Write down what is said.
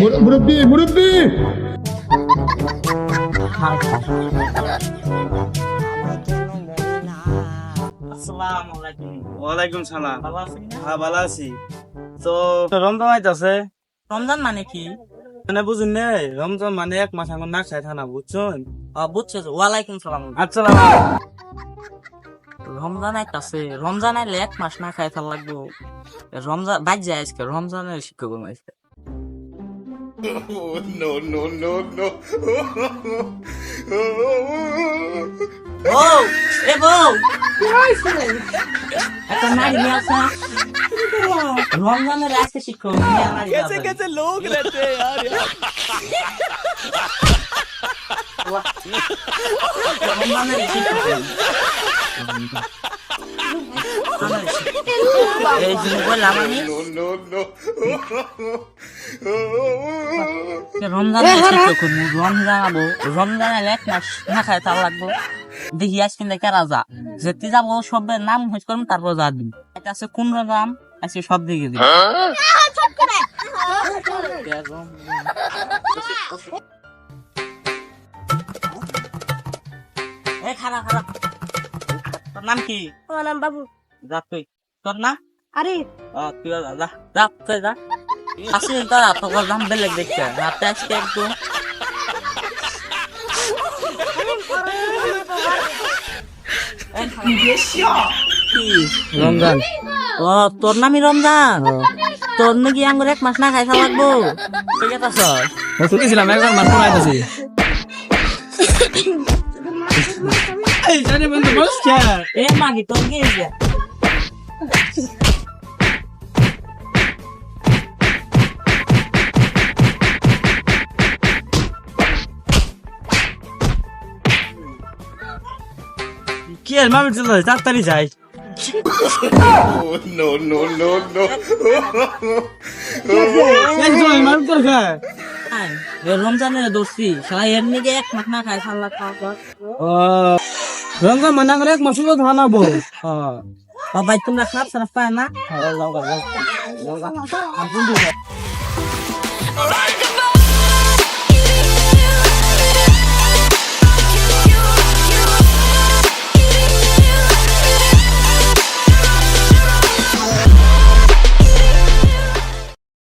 মুরব্বী মুরব্বী! আসসালামু ওয়ালাইকুম সালাম? হ্যাঁ ভালো আছি। তো রমজান আইতাছে? রমজান মানে কি? মানে বুঝুন নে রমজান মানে এক মাস এখন না খাই থানা বুঝছেন? বুঝছ ওয়ালাইকুম সালাম। আচ্ছা রমজান আইতাছে। রমজান আইলে এক মাস না খাই থাল লাগবো। রমজান বাদ যায় আজকে। রমজানের শিক্ষক আজকে। বউ এ বউ একটা নারী নিয়ে আসা রমজানের আজকে শিক্ষক कैसे कैसे लोग रहते हैं यार রমজানের শিক্ষক এই জন্য আমি রমজানের রমজান আবো রমজান এলে এক মাস না খায় তার লাগবো। দেখি আজ কিন্তু কেরা যা যেতে যাব সবের নাম হইস করুন তারপর যা দিন এটা আছে কোন নাম আজকে সব দিকে দিন এই খারাপ খারাপ তোর নাম কি? আমার নাম বাবু। যা তুই। তোর না আরে। তুই যা তুই যা। আসিস দাদা তোর দাম বেলেগ দেখতে। রাতে আজকে একদম রমজান। ও তোর নামই রমজান? তোর নাকি আঙ্গুর এক মাস না খাইছা লাগবো? ঠিক আছে? শুনেছিলাম একবার মাস পর আইতাছি এই জানি বন্ধু বস। এ মাগি তোর কি কি আর মামি চলে তাড়াতাড়ি যাই। তোর খায় আয়, এ রমজানের দোষী সারা এর নিকে এক মাস না খাই সাল্লা খাওয়া ও রমজান মানা করে এক মাস তো থানাবো হ্যাঁ বাবাই তোমরা খারাপ সারাপ পায় না